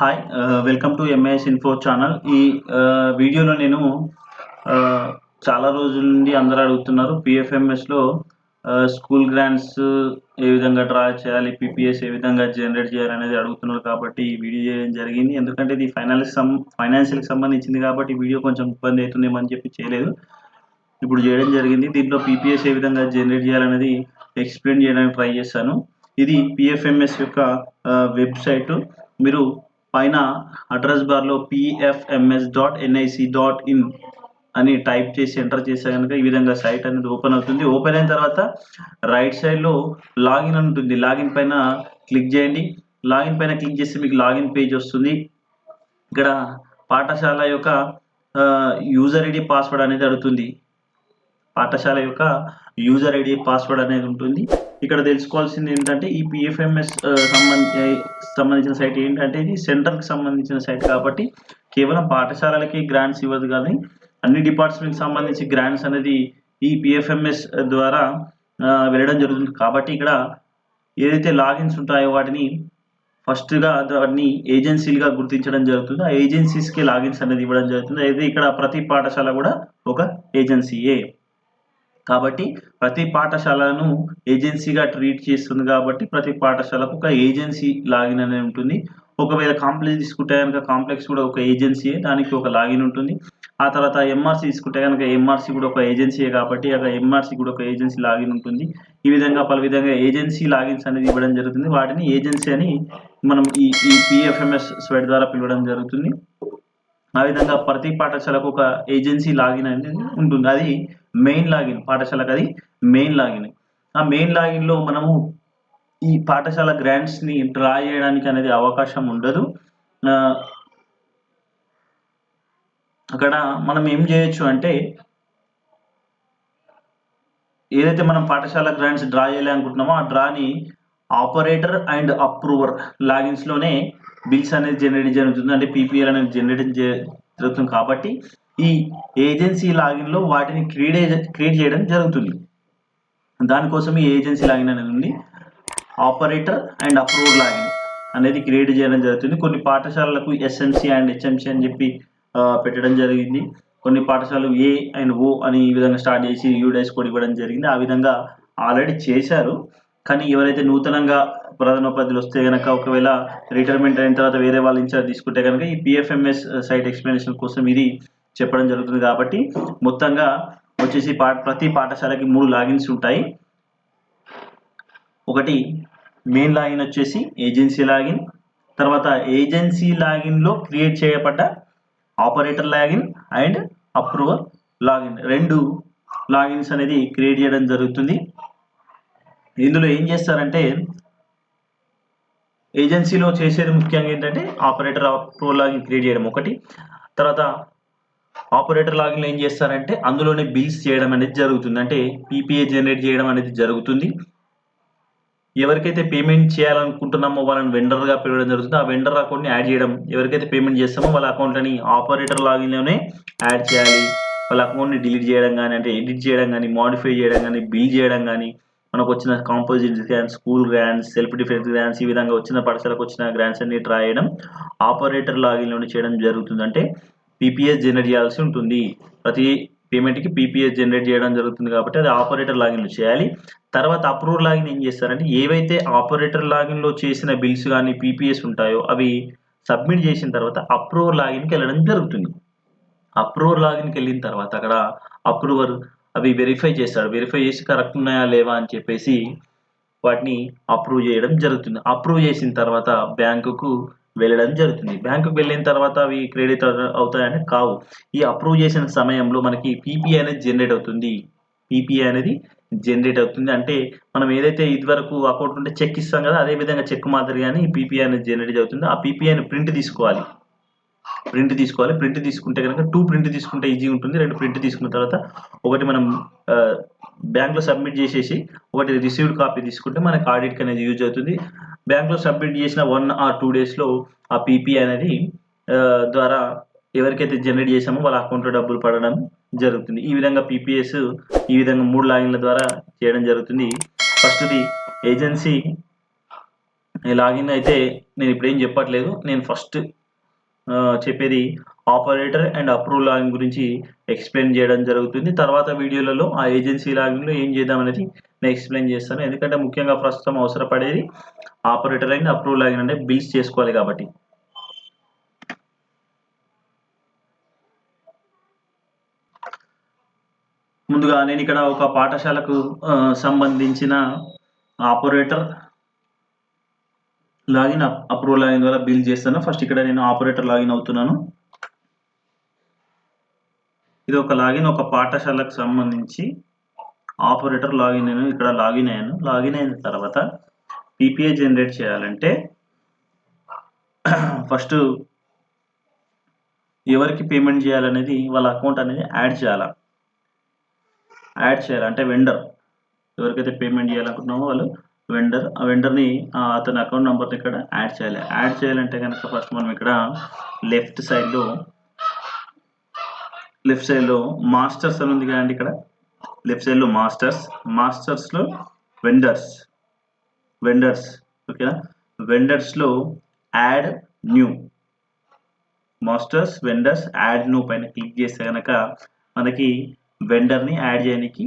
Hi welcome to MAS info channel ఈ uh, వీడియోలో నేను uh, చాలా రోజుల నుండి అందరూ అడుగుతున్నారు పిఎఫ్ఎంఎస్లో స్కూల్ గ్రాంట్స్ ఏ విధంగా డ్రా చేయాలి పీపీఎస్ ఏ విధంగా జనరేట్ చేయాలి అనేది అడుగుతున్నారు కాబట్టి ఈ వీడియో చేయడం జరిగింది. ఎందుకంటే ఇది ఫైనాన్స్ సం ఫైనాన్షియల్కి సంబంధించింది కాబట్టి వీడియో కొంచెం ఇబ్బంది అవుతుందేమో అని చెప్పి చేయలేదు. ఇప్పుడు చేయడం జరిగింది. దీంట్లో పీపీఎస్ ఏ విధంగా జనరేట్ చేయాలనేది ఎక్స్ప్లెయిన్ చేయడానికి ట్రై చేశాను. ఇది పిఎఫ్ఎంఎస్ యొక్క uh, వెబ్సైట్ మీరు పైన అడ్రస్ బార్లో PFMS dot NIC dot in అని టైప్ చేసి ఎంటర్ చేసే కనుక ఈ విధంగా సైట్ అనేది ఓపెన్ అవుతుంది. ఓపెన్ అయిన తర్వాత రైట్ సైడ్లో లాగిన్ అని ఉంటుంది. లాగిన్ పైన క్లిక్ చేయండి. లాగిన్ పైన క్లిక్ చేస్తే మీకు లాగిన్ పేజ్ వస్తుంది. ఇక్కడ పాఠశాల యొక్క యూజర్ ఐడి పాస్వర్డ్ అనేది అడుగుతుంది. పాఠశాల యొక్క యూజర్ ఐడి పాస్వర్డ్ అనేది ఉంటుంది. ఇక్కడ తెలుసుకోవాల్సింది ఏంటంటే ఈ పిఎఫ్ఎంఎస్ సంబంధించి సంబంధించిన సైట్ ఏంటంటే ఇది సెంటర్కి సంబంధించిన సైట్ కాబట్టి కేవలం పాఠశాలలకి గ్రాంట్స్ ఇవ్వదు కానీ అన్ని డిపార్ట్మెంట్కి సంబంధించి గ్రాంట్స్ అనేది ఈ పిఎఫ్ఎంఎస్ ద్వారా వెళ్ళడం జరుగుతుంది. కాబట్టి ఇక్కడ ఏదైతే లాగిన్స్ ఉంటాయో వాటిని ఫస్ట్గా వాటిని ఏజెన్సీలుగా గుర్తించడం జరుగుతుంది. ఆ ఏజెన్సీస్కి లాగిన్స్ అనేది ఇవ్వడం జరుగుతుంది. అయితే ఇక్కడ ప్రతి పాఠశాల కూడా ఒక ఏజెన్సీయే. కాబట్టి ప్రతి పాఠశాలను ఏజెన్సీగా ట్రీట్ చేస్తుంది కాబట్టి ప్రతి పాఠశాలకు ఒక ఏజెన్సీ లాగిన్ అనేది ఉంటుంది. ఒకవేళ కాంప్లెక్స్ తీసుకుంటే కనుక కాంప్లెక్స్ కూడా ఒక ఏజెన్సీయే దానికి ఒక లాగిన్ ఉంటుంది. ఆ తర్వాత ఎంఆర్సీ తీసుకుంటే కనుక ఎంఆర్సీ కూడా ఒక ఏజెన్సీయే కాబట్టి అక్కడ ఎంఆర్సీ కూడా ఒక ఏజెన్సీ లాగిన్ ఉంటుంది. ఈ విధంగా పలు విధంగా ఏజెన్సీ లాగిన్స్ అనేది ఇవ్వడం జరుగుతుంది. వాటిని ఏజెన్సీ అని మనం ఈ ఈ పిఎఫ్ఎంఎస్ స్వైట్ ద్వారా పిలవడం జరుగుతుంది. ఆ విధంగా ప్రతి పాఠశాలకు ఒక ఏజెన్సీ లాగిన్ అనేది ఉంటుంది. అది మెయిన్ లాగిన్ పాఠశాలకు అది మెయిన్ లాగిన్ ఆ మెయిన్ లాగిన్లో మనము ఈ పాఠశాల గ్రాంట్స్ని డ్రా చేయడానికి అనేది అవకాశం ఉండదు. అక్కడ మనం ఏం చేయొచ్చు అంటే ఏదైతే మనం పాఠశాల గ్రాంట్స్ డ్రా చేయాలి అనుకుంటున్నామో ఆ డ్రాని ఆపరేటర్ అండ్ అప్రూవర్ లాగిన్స్లోనే బిల్స్ అనేది జనరేట్ జరుగుతుంది. అంటే పీపీఎల్ అనేది జనరేట్ జరుగుతుంది కాబట్టి ఈ ఏజెన్సీ లాగిన్లో వాటిని క్రియేట్ క్రియేట్ చేయడం జరుగుతుంది. దానికోసం ఈ ఏజెన్సీ లాగిన్ అనేది ఉంది. ఆపరేటర్ అండ్ అప్రూవ్ లాగిన్ అనేది క్రియేట్ చేయడం జరుగుతుంది. కొన్ని పాఠశాలలకు ఎస్ఎంసి అండ్ హెచ్ఎంసి అని చెప్పి పెట్టడం జరిగింది. కొన్ని పాఠశాలలు ఏ అండ్ ఓ అని ఈ విధంగా స్టార్ట్ చేసి యూడైస్ కోడ్ ఇవ్వడం జరిగింది. ఆ విధంగా ఆల్రెడీ చేశారు. కానీ ఎవరైతే నూతనంగా ప్రధానోపాధ్యులు వస్తే కనుక ఒకవేళ రిటైర్మెంట్ అయిన తర్వాత వేరే వాళ్ళ ఇన్ఛార్జ్ తీసుకుంటే కనుక ఈ పిఎఫ్ఎంఎస్ సైట్ ఎక్స్ప్లెనేషన్ కోసం ఇది చెప్పడం జరుగుతుంది కాబట్టి మొత్తంగా వచ్చేసి పా ప్రతి పాఠశాలకి మూడు లాగిన్స్ ఉంటాయి. ఒకటి మెయిన్ లాగిన్ వచ్చేసి ఏజెన్సీ లాగిన్ తర్వాత ఏజెన్సీ లాగిన్లో క్రియేట్ చేయబడ్డ operator login and approval login రెండు లాగిన్స్ అనేది క్రియేట్ చేయడం జరుగుతుంది. ఇందులో ఏం చేస్తారంటే ఏజెన్సీలో చేసేది ముఖ్యంగా ఏంటంటే ఆపరేటర్ ప్రో లాగిన్ క్రియేట్ చేయడం ఒకటి. తర్వాత ఆపరేటర్ లాగిన్లో ఏం చేస్తారంటే అందులోనే బిల్స్ చేయడం అనేది జరుగుతుంది. అంటే పీపీఏ జనరేట్ చేయడం అనేది జరుగుతుంది. ఎవరికైతే పేమెంట్ చేయాలనుకుంటున్నామో వాళ్ళని వెండర్గా పిలవడం జరుగుతుంది. ఆ వెండర్ అకౌంట్ని యాడ్ చేయడం ఎవరికైతే పేమెంట్ చేస్తామో వాళ్ళ అకౌంట్లని ఆపరేటర్ లాగిన్లోనే యాడ్ చేయాలి. వాళ్ళ అకౌంట్ని డిలీట్ చేయడం కానీ అంటే ఎడిట్ చేయడం కానీ మాడిఫై చేయడం కానీ బిల్ చేయడం కానీ మనకు వచ్చిన composite grants school grants self defence grants ఈ విధంగా వచ్చిన పాఠశాలకు వచ్చిన గ్రాండ్స్ అన్ని రాయడం ఆపరేటర్ ఆపరేటర్ లాగిన్లోనే చేయడం జరుగుతుంది. అంటే పీపీఎస్ జనరేట్ చేయాల్సి ఉంటుంది. ప్రతి పేమెంట్కి పీపీఎస్ జనరేట్ చేయడం జరుగుతుంది కాబట్టి అది ఆపరేటర్ లాగిన్లో చేయాలి. తర్వాత అప్రూవల్ లాగిన్ ఏం చేస్తారంటే ఏవైతే ఆపరేటర్ లాగిన్లో చేసిన బిల్స్ కానీ పీపీఎస్ ఉంటాయో అవి సబ్మిట్ చేసిన తర్వాత అప్రూవర్ లాగిన్కి వెళ్ళడం జరుగుతుంది. అప్రూవర్ లాగిన్కి వెళ్ళిన తర్వాత అక్కడ అప్రూవర్ అవి వెరిఫై చేస్తాడు. వెరిఫై చేసి కరెక్ట్ ఉన్నాయా లేవా అని చెప్పేసి వాటిని అప్రూవ్ చేయడం జరుగుతుంది. అప్రూవ్ చేసిన తర్వాత బ్యాంకుకు వెళ్ళడం జరుగుతుంది. బ్యాంకుకు వెళ్ళిన తర్వాత అవి క్రెడిట్ అవుతాయని కావు. ఈ అప్రూవ్ చేసిన సమయంలో మనకి పీపీఐ అనేది జనరేట్ అవుతుంది. పీపీఐ అనేది జనరేట్ అవుతుంది. అంటే మనం ఏదైతే ఇదివరకు అకౌంట్ ఉంటే చెక్ ఇస్తాం కదా అదే విధంగా చెక్ మాదిరిగానే ఈ పీపీఐ అనేది జనరేట్ అవుతుంది. ఆ పీపీఐని ప్రింట్ తీసుకోవాలి. ప్రింట్ తీసుకోవాలి. ప్రింట్ తీసుకుంటే కనుక టూ ప్రింట్ తీసుకుంటే ఈజీ ఉంటుంది. రెండు ప్రింట్ తీసుకున్న తర్వాత ఒకటి మనం బ్యాంక్లో సబ్మిట్ చేసేసి ఒకటి రిసీవ్డ్ కాపీ తీసుకుంటే మనకి ఆడిట్కి అనేది యూజ్ అవుతుంది. బ్యాంక్లో సబ్మిట్ చేసిన వన్ ఆర్ టూ డేస్లో ఆ పీపీ అనేది ద్వారా ఎవరికైతే జనరేట్ చేసామో వాళ్ళ అకౌంట్లో డబ్బులు పడడం జరుగుతుంది. ఈ విధంగా పీపీఎస్ ఈ విధంగా మూడు లాగిన్ల ద్వారా చేయడం జరుగుతుంది. ఫస్ట్ది ఏజెన్సీ లాగిన్ అయితే నేను ఇప్పుడు ఏం చెప్పట్లేదు. నేను ఫస్ట్ చెప్పేది ఆపరేటర్ అండ్ అప్రూవ్ లాగిన్ గురించి ఎక్స్ప్లెయిన్ చేయడం జరుగుతుంది. తర్వాత వీడియోలలో ఆ ఏజెన్సీ లాగిన్లో ఏం చేద్దాం అనేది నేను ఎక్స్ప్లెయిన్ చేస్తాను. ఎందుకంటే ముఖ్యంగా ప్రస్తుతం అవసరపడేది ఆపరేటర్ అండ్ అప్రూవ్ లాగిన్ అంటే బిల్స్ చేసుకోవాలి కాబట్టి. ముందుగా నేను ఇక్కడ ఒక పాఠశాలకు సంబంధించిన ఆపరేటర్ లాగిన్ అప్రూవ్ లాగిన్ ద్వారా బిల్ చేస్తాను. ఫస్ట్ ఇక్కడ నేను ఆపరేటర్ లాగిన్ అవుతున్నాను. ఇది ఒక లాగిన్ ఒక పాఠశాలకు సంబంధించి ఆపరేటర్ లాగిన్ నేను ఇక్కడ లాగిన్ అయ్యాను. లాగిన్ అయిన తర్వాత పీపీఏ జనరేట్ చేయాలంటే ఫస్ట్ ఎవరికి పేమెంట్ చేయాలనేది వాళ్ళ అకౌంట్ అనేది యాడ్ చేయాల? యాడ్ చేయాలి? అంటే వెండర్. ఎవరికైతే పేమెంట్ చేయాలనుకుంటున్నామో వాళ్ళు వెండర్ ఆ వెండర్ని అతని అకౌంట్ నెంబర్ని ఇక్కడ యాడ్ చేయాలి. యాడ్ చేయాలంటే కనుక ఫస్ట్ మనం ఇక్కడ లెఫ్ట్ సైడ్లో లెఫ్ట్ సైడ్లో మాస్టర్స్ అని ఉంది కదండి ఇక్కడ. లెఫ్ట్ సైడ్లో మాస్టర్స్ మాస్టర్స్లో వెండర్స్ వెండర్స్ ఓకేనా వెండర్స్లో add new masters vendors add new పైన క్లిక్ చేస్తే కనుక మనకి వెండర్ని యాడ్ చేయడానికి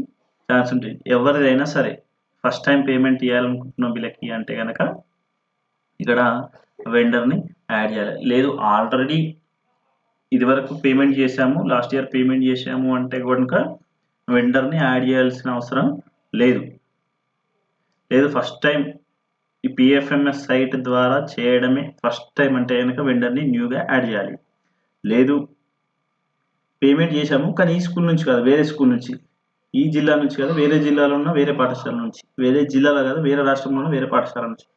ఛాన్స్ ఉంటుంది. ఎవరిదైనా సరే. ఫస్ట్ టైం పేమెంట్ చేయాలనుకుంటున్న వీళ్ళకి అంటే కనుక ఇక్కడ వెండర్ని యాడ్ చేయాలి. లేదు ఆల్రెడీ ఇదివరకు పేమెంట్ చేశాము లాస్ట్ ఇయర్ పేమెంట్ చేశాము అంటే కనుక వెండర్ని యాడ్ చేయాల్సిన అవసరం లేదు. లేదు ఫస్ట్ టైం ఈ పిఎఫ్ఎంఎస్ సైట్ ద్వారా చేయడమే ఫస్ట్ టైం అంటే కనుక వెండర్ని న్యూగా యాడ్ చేయాలి. లేదు పేమెంట్ చేశాము కానీ ఈ స్కూల్ నుంచి కాదు వేరే స్కూల్ నుంచి. ఈ జిల్లా నుంచి కాదు వేరే జిల్లాలో ఉన్న వేరే పాఠశాల నుంచి. వేరే జిల్లాలో కాదు వేరే రాష్ట్రంలో ఉన్న వేరే పాఠశాల నుంచి.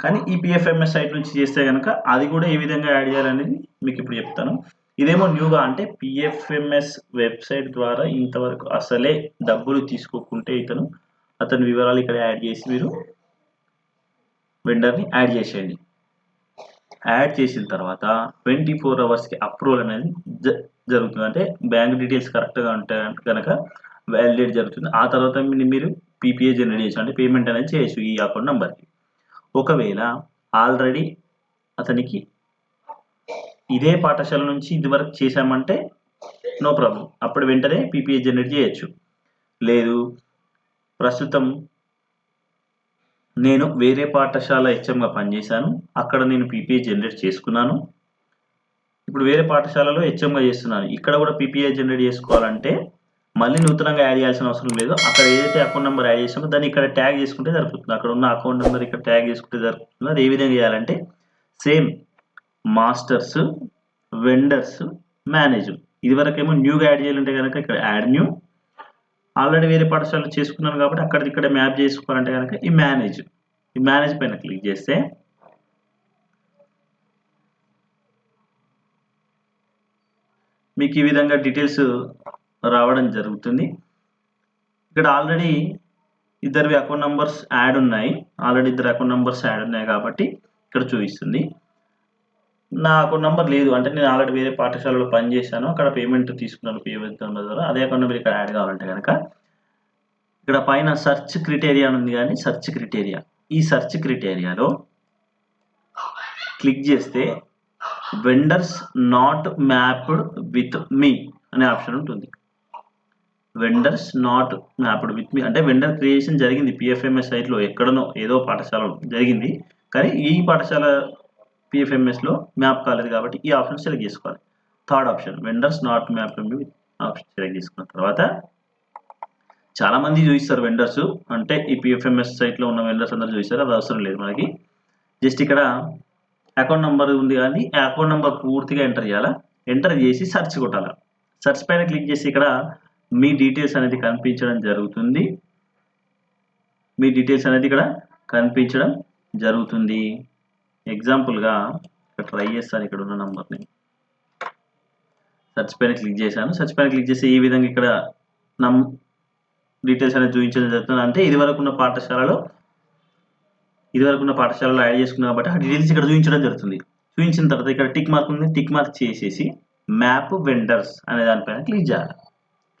కానీ ఈ పిఎఫ్ఎంఎస్ సైట్ నుంచి చేస్తే కనుక అది కూడా ఏ విధంగా యాడ్ చేయాలనేది మీకు ఇప్పుడు చెప్తాను. ఇదేమో న్యూగా అంటే పిఎఫ్ఎంఎస్ వెబ్సైట్ ద్వారా ఇంతవరకు అసలే డబ్బులు తీసుకోకుంటే ఇతను అతని వివరాలు ఇక్కడ యాడ్ చేసి మీరు వెండర్ని యాడ్ చేసేయండి. యాడ్ చేసిన తర్వాత ట్వంటీ ఫోర్ అవర్స్కి అప్రూవల్ అనేది జ- జరుగుతుంది. అంటే బ్యాంక్ డీటెయిల్స్ కరెక్ట్గా ఉంటే కనుక వ్యాలిడేట్ జరుగుతుంది. ఆ తర్వాత మీరు పీపీఏ జనరేట్ చేసి అంటే పేమెంట్ అనేది చేయొచ్చు ఈ అకౌంట్ నెంబర్కి. ఒకవేళ ఆల్రెడీ అతనికి ఇదే పాఠశాల నుంచి ఇదివరకు చేశామంటే నో ప్రాబ్లం అప్పుడు వెంటనే పీపీఏ జనరేట్ చేయొచ్చు. లేదు ప్రస్తుతం నేను వేరే పాఠశాల హెచ్ఎంగా పనిచేశాను. అక్కడ నేను పీపీఏ జనరేట్ చేసుకున్నాను. ఇప్పుడు వేరే పాఠశాలలో హెచ్ఎంగా చేస్తున్నాను ఇక్కడ కూడా పీపీఐ జనరేట్ చేసుకోవాలంటే మళ్ళీ నూతనంగా యాడ్ చేయాల్సిన అవసరం లేదు. అక్కడ ఏదైతే అకౌంట్ నెంబర్ యాడ్ చేసామో దాన్ని ఇక్కడ ట్యాగ్ చేసుకుంటే సరిపోతుంది. అక్కడ ఉన్న అకౌంట్ నెంబర్ ఇక్కడ ట్యాగ్ చేసుకుంటే సరిపోతుంది. అది ఏ విధంగా చేయాలంటే సేమ్ మాస్టర్స్ వెండర్స్ మేనేజ్ ఇదివరకేమో న్యూగా యాడ్ చేయాలంటే కనుక ఇక్కడ యాడ్ న్యూ ఆల్రెడీ వేరే పాఠశాలలో చేసుకున్నాను కాబట్టి అక్కడ ఇక్కడ మ్యాప్ చేసుకోవాలంటే కనుక ఈ మేనేజ్ ఈ మేనేజ్ పైన క్లిక్ చేస్తే మీకు ఈ విధంగా డీటెయిల్స్ రావడం జరుగుతుంది. ఇక్కడ ఆల్రెడీ ఇద్దరివి అకౌంట్ నంబర్స్ యాడ్ ఉన్నాయి. ఆల్రెడీ ఇద్దరు అకౌంట్ నంబర్స్ యాడ్ ఉన్నాయి కాబట్టి ఇక్కడ చూపిస్తుంది. నా అకౌంట్ నెంబర్ లేదు. అంటే నేను ఆల్రెడీ వేరే పాఠశాలలో పనిచేశాను అక్కడ పేమెంట్ తీసుకున్నాను పేమెంట్ ద్వారా. అదే అకౌంట్ నెంబర్ ఇక్కడ యాడ్ కావాలంటే కనుక ఇక్కడ పైన సెర్చ్ క్రిటేరియా ఉంది కానీ సెర్చ్ క్రిటేరియా ఈ సెర్చ్ క్రిటేరియాలో క్లిక్ చేస్తే vendors not mapped with me అనే ఆప్షన్ ఉంటుంది. Vendors not mapped with me అంటే వెండర్ క్రియేషన్ జరిగింది పిఎఫ్ఎంఎస్ సైట్లో ఎక్కడనో ఏదో పాఠశాలలో జరిగింది. కానీ ఈ పాఠశాల పిఎఫ్ఎంఎస్లో మ్యాప్ కాలేదు కాబట్టి ఈ ఆప్షన్ సెలెక్ట్ చేసుకోవాలి. Third option vendors not map with option select చేసుకున్న తర్వాత చాలా మంది చూపిస్తారు వెండర్స్ అంటే ఈ పిఎఫ్ఎంఎస్ సైట్లో ఉన్న వెండర్స్ అందరూ చూపిస్తారు అది అవసరం లేదు మనకి. జస్ట్ ఇక్కడ అకౌంట్ నెంబర్ ఉంది కానీ ఆ అకౌంట్ నెంబర్ పూర్తిగా ఎంటర్ చేయాలా? ఎంటర్ చేసి సెర్చ్ కొట్టాలా? సెర్చ్ పైన క్లిక్ చేసి ఇక్కడ మీ డీటెయిల్స్ అనేది కనిపించడం జరుగుతుంది. మీ డీటెయిల్స్ అనేది ఇక్కడ కనిపించడం జరుగుతుంది. ఎగ్జాంపుల్గా ఇక్కడ ట్రై చేస్తాను ఇక్కడ ఉన్న నంబర్ని. సెర్చ్ పైన క్లిక్ చేశాను. సెర్చ్ పైన క్లిక్ చేసి ఈ విధంగా ఇక్కడ నమ్ డీటెయిల్స్ అనేది చూపించడం జరుగుతుంది. అంటే ఇదివరకు ఉన్న పాఠశాలలో ఇదివరకు ఉన్న పాఠశాలలో యాడ్ చేసుకున్నాం కాబట్టి ఆ డీటెయిల్స్ ఇక్కడ చూపించడం జరుగుతుంది. చూపించిన తర్వాత ఇక్కడ టిక్ మార్క్ ఉంది. టిక్ మార్క్ చేసేసి మ్యాప్ వెండర్స్ అనే దానిపైన క్లిక్ చేయాలి.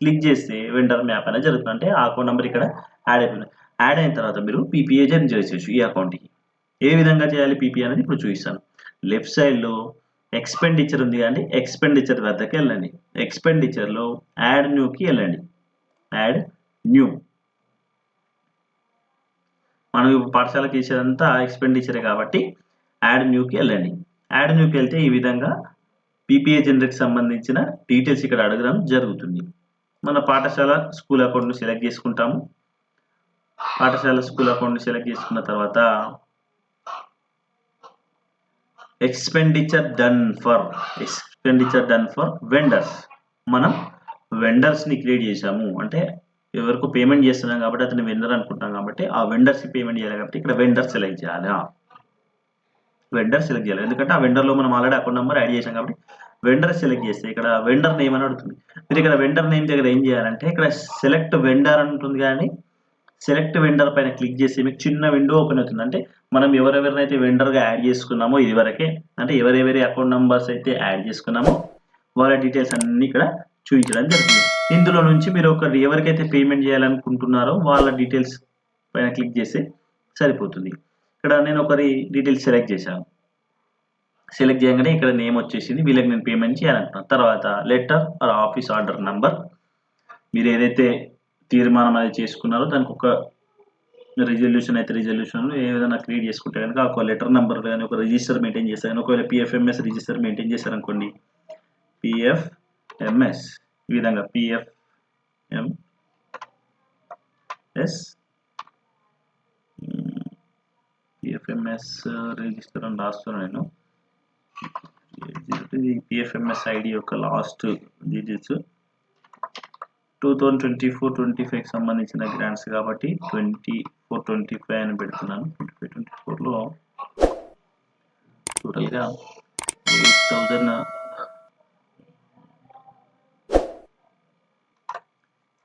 క్లిక్ చేస్తే వెండర్ మ్యాప్ అనేది జరుగుతుంది. అంటే ఆ అకౌంట్ నెంబర్ ఇక్కడ యాడ్ అయిపోయింది. యాడ్ అయిన తర్వాత మీరు పీపీఏ జనరేట్ చేసేసి ఈ అకౌంట్కి ఏ విధంగా చేయాలి పీపీ అనేది ఇప్పుడు చూపిస్తాను. లెఫ్ట్ సైడ్లో ఎక్స్పెండిచర్ ఉంది కానీ ఎక్స్పెండిచర్ వద్దకు వెళ్ళండి. ఎక్స్పెండిచర్లో యాడ్ న్యూకి వెళ్ళండి. యాడ్ న్యూ మనం ఇప్పుడు పాఠశాలకు ఇచ్చేదంతా ఎక్స్పెండిచరే కాబట్టి యాడ్ న్యూకి వెళ్ళండి యాడ్ న్యూకి వెళ్తే ఈ విధంగా పీపీఏ జనరేట్కి సంబంధించిన డీటెయిల్స్ ఇక్కడ అడగడం జరుగుతుంది. మన పాఠశాల స్కూల్ అకౌంట్ను సెలెక్ట్ చేసుకుంటాము. పాఠశాల స్కూల్ అకౌంట్ని సెలెక్ట్ చేసుకున్న తర్వాత expenditure done for expenditure done for vendors మనం వెండర్స్ని క్రియేట్ చేసాము అంటే ఎవరికి పేమెంట్ చేస్తున్నాం కాబట్టి అతను వెండర్ అనుకుంటాం కాబట్టి ఆ వెండర్స్కి పేమెంట్ చేయాలి కాబట్టి ఇక్కడ వెండర్ సెలెక్ట్ చేయాలి? వెండర్ సెలెక్ట్ చేయాలి. ఎందుకంటే ఆ వెండర్లో మనం ఆల్రెడీ అకౌంట్ నెంబర్ యాడ్ చేసాం కాబట్టి వెండర్ సెలెక్ట్ చేస్తే ఇక్కడ వెండర్ నేమ్ అని అడుగుతుంది. మీరు ఇక్కడ వెండర్ నేమ్ దగ్గర ఏం చేయాలంటే ఇక్కడ సెలెక్ట్ వెండర్ ఉంటుంది కానీ సెలెక్ట్ వెండర్ పైన క్లిక్ చేసి మీకు చిన్న విండో ఓపెన్ అవుతుంది. అంటే మనం ఎవరెవరినైతే వెండర్గా యాడ్ చేసుకున్నామో ఇది వరకే అంటే ఎవరెవరి అకౌంట్ నెంబర్స్ అయితే యాడ్ చేసుకున్నామో వాళ్ళ డీటెయిల్స్ అన్ని ఇక్కడ చూపించడం జరుగుతుంది ఇందులో నుంచి మీరు ఒక ఎవరికైతే పేమెంట్ చేయాలనుకుంటున్నారో వాళ్ళ డీటెయిల్స్ పైన క్లిక్ చేస్తే సరిపోతుంది. ఇక్కడ నేను ఒకరి డీటెయిల్స్ సెలెక్ట్ చేశాను. సెలెక్ట్ చేయగానే ఇక్కడ నేమ్ వచ్చేసింది. వీళ్ళకి నేను పేమెంట్ చేయాలనుకున్నాను. తర్వాత letter or office order number మీరు ఏదైతే తీర్మానం అనేది చేసుకున్నారో దానికి ఒక రిజల్యూషన్ అయితే రిజల్యూషన్ ఏ విధంగా క్రియేట్ చేసుకుంటే కనుక ఒక లెటర్ నెంబర్ కానీ ఒక రిజిస్టర్ మెయింటైన్ చేస్తారు. కానీ ఒకవేళ పిఎఫ్ఎంఎస్ రిజిస్టర్ మెయింటైన్ చేశారనుకోండి. పిఎఫ్ఎంఎస్ ఈ విధంగా పిఎఫ్ఎంఎస్ పిఎఫ్ఎంఎస్ రిజిస్టర్ అని రాస్తున్నాను నేను. ఇది పిఎఫ్ఎంఎస్ ఐడి యొక్క last digits two thousand twenty four twenty ఫైవ్కి సంబంధించిన గ్రాంట్స్ కాబట్టి ట్వంటీ ఫోర్ ట్వంటీ ఫైవ్ అని పెడుతున్నాను. ట్వంటీ ఫైవ్ ట్వంటీ ఫోర్లో టోటల్గా ఎయిట్ థౌజండ్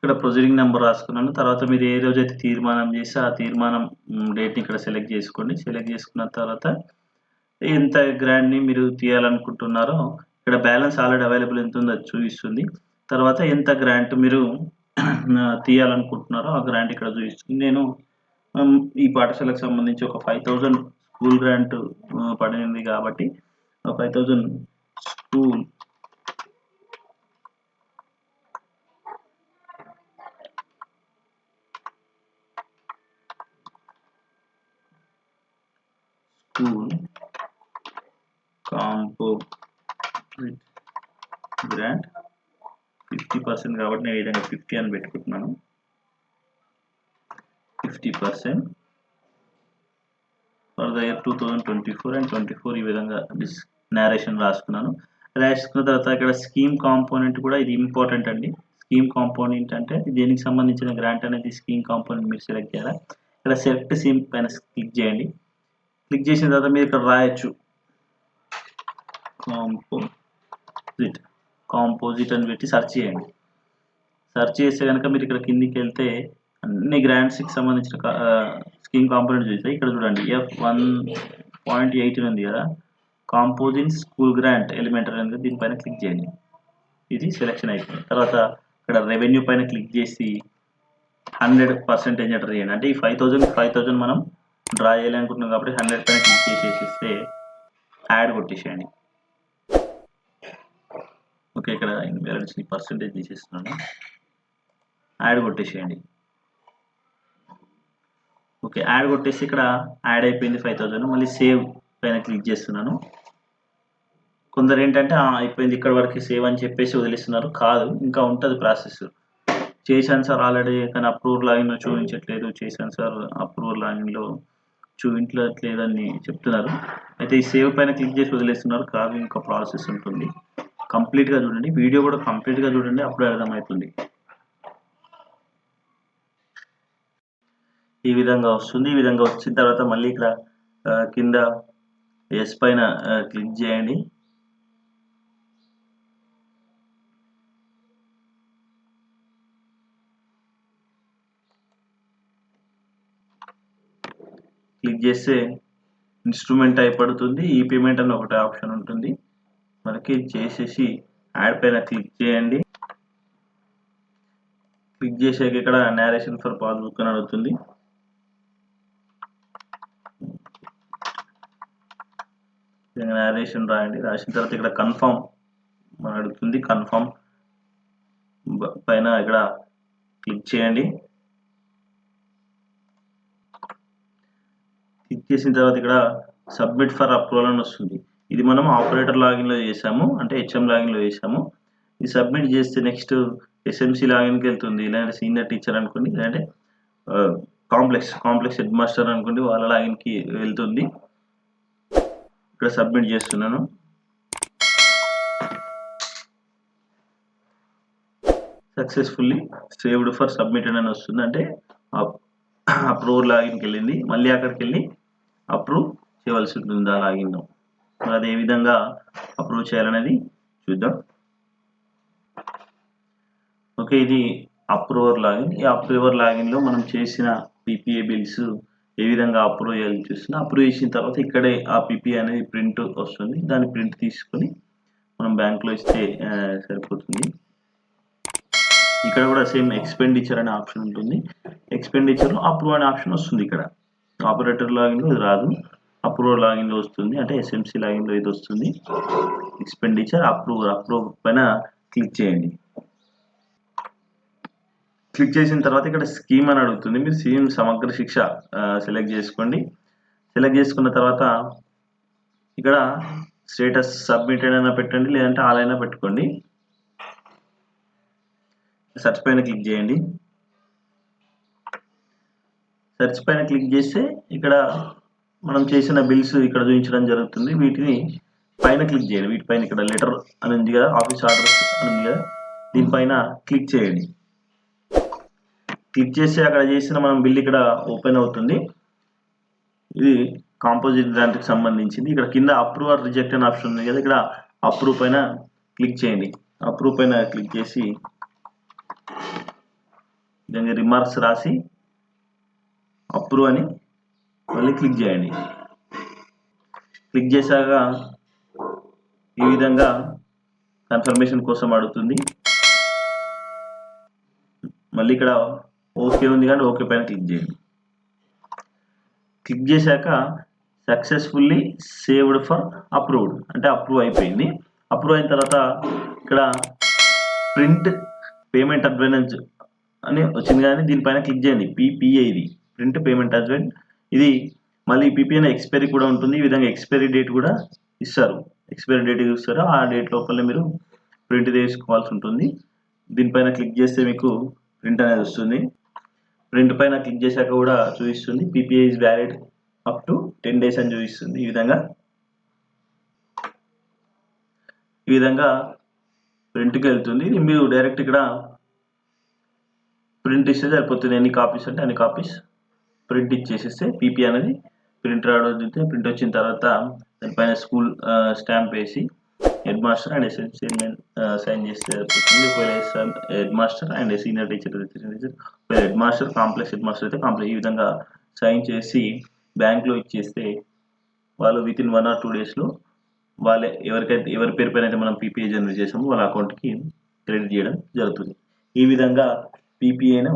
ఇక్కడ ప్రొసీడింగ్ నెంబర్ రాసుకున్నాను. తర్వాత మీరు ఏ రోజు అయితే తీర్మానం చేస్తే ఆ తీర్మానం డేట్ని ఇక్కడ సెలెక్ట్ చేసుకోండి. సెలెక్ట్ చేసుకున్న తర్వాత ఎంత గ్రాండ్ని మీరు తీయాలనుకుంటున్నారో ఇక్కడ బ్యాలెన్స్ ఆల్రెడీ అవైలబుల్ ఎంత ఉందో చూపిస్తుంది. తర్వాత ఎంత గ్రాంట్ మీరు తీయాలనుకుంటున్నారో ఆ గ్రాంట్ ఇక్కడ చూపిస్తుంది. నేను ఈ పాఠశాలకు సంబంధించి ఒక ఫైవ్ థౌజండ్ స్కూల్ గ్రాంట్ పడింది కాబట్టి five thousand school school compo. Grant. Fifty percent కాబట్టి నేను ఈ విధంగా ఫిఫ్టీ అని పెట్టుకుంటున్నాను. Fifty percent. For the year two thousand twenty four and twenty four ఈ విధంగా డిస్ నేరేషన్ రాసుకున్నాను. రాసుకున్న తర్వాత ఇక్కడ స్కీమ్ కాంపోనెంట్ కూడా ఇది ఇంపార్టెంట్ అండి. స్కీమ్ కాంపోనెంట్ అంటే దేనికి సంబంధించిన గ్రాంట్ అనేది స్కీమ్ కాంపోనెంట్ మీరు సెలెక్ట్ చేయాలి? ఇక్కడ సెలెక్ట్ స్కీమ్ పైన క్లిక్ చేయండి. క్లిక్ చేసిన తర్వాత మీరు ఇక్కడ రాయొచ్చు. కాంపోజిట్ కాంపోజిట్ అని పెట్టి సెర్చ్ చేయండి. సెర్చ్ చేస్తే కనుక మీరు ఇక్కడ కిందికి వెళ్తే అన్ని గ్రాండ్స్కి సంబంధించిన స్కీమ్ కాంపోనెంట్ చూస్తే ఇక్కడ చూడండి ఎఫ్ వన్ పాయింట్ ఎయిట్ ఉంది కదా. కాంపోజిన్ స్కూల్ గ్రాంట్ ఎలిమెంటరీ అనేది దీనిపైన క్లిక్ చేయండి. ఇది సెలెక్షన్ అయిపోయింది. తర్వాత ఇక్కడ రెవెన్యూ పైన క్లిక్ చేసి హండ్రెడ్ పర్సెంటేజ్ ఎంటర్ చేయండి. అంటే ఈ ఫైవ్ థౌజండ్ ఫైవ్ థౌజండ్ మనం డ్రా చేయాలనుకుంటున్నాం కాబట్టి హండ్రెడ్ పైన క్లిక్ చేసేసిస్తే యాడ్ కొట్టేసేయండి. ఓకే ఇక్కడ బ్యాలెన్స్ పర్సంటేజ్ తీసేస్తున్నాను. యాడ్ కొట్టేసేయండి. ఓకే యాడ్ కొట్టేసి ఇక్కడ యాడ్ అయిపోయింది ఫైవ్ థౌజండ్ మళ్ళీ సేవ్ పైన క్లిక్ చేస్తున్నాను. కొందరు ఏంటంటే అయిపోయింది ఇక్కడ వరకు సేవ్ అని చెప్పేసి వదిలేస్తున్నారు. కాదు ఇంకా ఉంటుంది ప్రాసెస్ చేశాను సార్ ఆల్రెడీ కానీ అప్రూవల్ లాగిన్లో చూపించట్లేదు. చేశాను సార్ అప్రూవల్ లాగిన్లో చూపించట్లేదు చెప్తున్నారు. అయితే ఈ సేవ్ పైన క్లిక్ చేసి వదిలేస్తున్నారు. కాదు ఇంకా ప్రాసెస్ ఉంటుంది. కంప్లీట్గా చూడండి. వీడియో కూడా కంప్లీట్గా చూడండి. అప్పుడే అర్థమవుతుంది. ఈ విధంగా వస్తుంది. ఈ విధంగా వచ్చిన తర్వాత మళ్ళీ ఇక్కడ కింద ఎస్ పైన క్లిక్ చేయండి. క్లిక్ చేస్తే ఇన్స్ట్రుమెంట్ టైప్ పడుతుంది. ఈ పేమెంట్ అని ఒకటి ఆప్షన్ ఉంటుంది. మనకి చేసేసి యాడ్ పైన క్లిక్ చేయండి. క్లిక్ చేసాక ఇక్కడ నేరేషన్ ఫర్ పాస్బుక్ అని అడుగుతుంది. నేరేషన్ రాయండి. రాసిన తర్వాత ఇక్కడ కన్ఫర్మ్ అని అడుగుతుంది. కన్ఫర్మ్ పైన ఇక్కడ క్లిక్ చేయండి. క్లిక్ చేసిన తర్వాత ఇక్కడ సబ్మిట్ ఫర్ అప్రూవల్ అని వస్తుంది. ఇది మనం ఆపరేటర్ లాగిన్లో చేసాము అంటే హెచ్ఎం లాగిన్లో చేసాము. ఇది సబ్మిట్ చేస్తే నెక్స్ట్ ఎస్ఎంసి లాగిన్కి వెళ్తుంది లేదంటే సీనియర్ టీచర్ అనుకోండి లేదంటే కాంప్లెక్స్ కాంప్లెక్స్ హెడ్ మాస్టర్ అనుకోండి వాళ్ళ లాగిన్కి వెళ్తుంది. ఇక్కడ సబ్మిట్ చేస్తున్నాను. సక్సెస్ఫుల్లీ సేవ్డ్ ఫర్ సబ్మిటెడ్ అని వస్తుంది అంటే అప్రూవల్ లాగిన్కి వెళ్ళింది. మళ్ళీ అక్కడికి వెళ్ళి అప్రూవ్ చేయవలసి ఉంటుంది ఆ మరి అది ఏ విధంగా అప్రూవ్ చేయాలనేది చూద్దాం. ఓకే ఇది అప్రూవర్ లాగిన్. ఈ అప్రూవర్ లాగిన్లో మనం చేసిన పీపీఏ బిల్స్ ఏ విధంగా అప్రూవ్ చేయాలని చూస్తున్నా అప్రూవ్ చేసిన తర్వాత ఇక్కడే ఆ పీపీ అనేది ప్రింట్ వస్తుంది. దాని ప్రింట్ తీసుకొని మనం బ్యాంక్లో ఇస్తే సరిపోతుంది. ఇక్కడ కూడా సేమ్ ఎక్స్పెండిచర్ అనే ఆప్షన్ ఉంటుంది. ఎక్స్పెండిచర్లో అప్రూవ్ అనే ఆప్షన్ వస్తుంది ఇక్కడ. ఆపరేటర్ లాగిన్లో ఇది రాదు. అప్రూవ్ లాగిన్లో వస్తుంది. అంటే ఎస్ఎంసి లాగిన్లో ఇది వస్తుంది. ఎక్స్పెండిచర్ అప్రూవ్ అప్రూవ్ పైన క్లిక్ చేయండి. క్లిక్ చేసిన తర్వాత ఇక్కడ స్కీమ్ అని అడుగుతుంది. మీరు స్కీమ్ సమగ్ర శిక్ష సెలెక్ట్ చేసుకోండి. సెలెక్ట్ చేసుకున్న తర్వాత ఇక్కడ స్టేటస్ సబ్మిటెడ్ అయినా పెట్టండి లేదంటే ఆల్ అయినా పెట్టుకోండి. సర్చ్ పైన క్లిక్ చేయండి. సెర్చ్ పైన క్లిక్ చేస్తే ఇక్కడ మనం చేసిన బిల్స్ ఇక్కడ చూపించడం జరుగుతుంది. వీటిని పైన క్లిక్ చేయండి. వీటిపైన ఇక్కడ లెటర్ అని ఉంది కదా ఆఫీస్ ఆర్డర్ అని ఉంది కదా దీనిపైన క్లిక్ చేయండి. క్లిక్ చేసి అక్కడ చేసిన మనం బిల్ ఇక్కడ ఓపెన్ అవుతుంది. ఇది కాంపోజిట్ దానికి సంబంధించింది. ఇక్కడ కింద అప్రూవ్ ఆర్ రిజెక్ట్ అనే ఆప్షన్ ఉంది కదా ఇక్కడ అప్రూవ్ పైన క్లిక్ చేయండి. అప్రూవ్ పైన క్లిక్ చేసి దానికి రిమార్క్స్ రాసి అప్రూవ్ అని మళ్ళీ క్లిక్ చేయండి. క్లిక్ చేశాక ఈ విధంగా కన్ఫర్మేషన్ కోసం అడుగుతుంది. మళ్ళీ ఇక్కడ ఓకే ఉంది కానీ ఓకే పైన క్లిక్ చేయండి. క్లిక్ చేశాక సక్సెస్ఫుల్లీ సేవ్డ్ ఫర్ అప్రూవ్డ్ అంటే అప్రూవ్ అయిపోయింది. అప్రూవ్ అయిన తర్వాత ఇక్కడ ప్రింట్ పేమెంట్ అడ్వాన్స్ అని వచ్చింది కానీ దీనిపైన క్లిక్ చేయండి. పీపీఏ ప్రింట్ పేమెంట్ అడ్వెంట్ ఇది మళ్ళీ పీపీఐ ఎక్స్పైరీ కూడా ఉంటుంది. ఈ విధంగా ఎక్స్పైరీ డేట్ కూడా ఇస్తారు. ఎక్స్పైరీ డేట్ ఇస్తారు ఆ డేట్ లోపల మీరు ప్రింట్ తీసుకోవాల్సి ఉంటుంది. దీనిపైన క్లిక్ చేస్తే మీకు ప్రింట్ అనేది వస్తుంది. ప్రింట్ పైన క్లిక్ చేశాక కూడా చూపిస్తుంది. PPI is valid up to ten days అని చూపిస్తుంది. ఈ విధంగా ఈ విధంగా ప్రింట్కి వెళ్తుంది. ఇది మీరు డైరెక్ట్ ఇక్కడ ప్రింట్ ఇస్తే సరిపోతుంది. ఎన్ని కాపీస్ అంటే అన్ని కాపీస్ ప్రింట్ ఇచ్చేసేస్తే పీపీ అనేది ప్రింట్ రావడం జరిగితే ప్రింట్ వచ్చిన తర్వాత దానిపైన స్కూల్ స్టాంప్ వేసి head master and SSL sign చేస్తే head master and senior teacher teacher head master complex head master అయితే కాంప్లెక్స్ ఈ విధంగా సైన్ చేసి బ్యాంక్లో ఇచ్చేస్తే వాళ్ళు within one or two డేస్లో వాళ్ళే ఎవరికైతే ఎవరి పేరు పైన అయితే మనం పీపీఐ జనరేట్ చేసామో వాళ్ళ అకౌంట్కి క్రెడిట్ చేయడం జరుగుతుంది. ఈ విధంగా పీపీఐను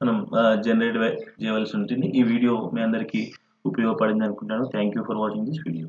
మనం జనరేట్ చేయవలసి ఉంటుంది. ఈ వీడియో మీ అందరికీ ఉపయోగపడింది అనుకుంటాను thank you for watching this video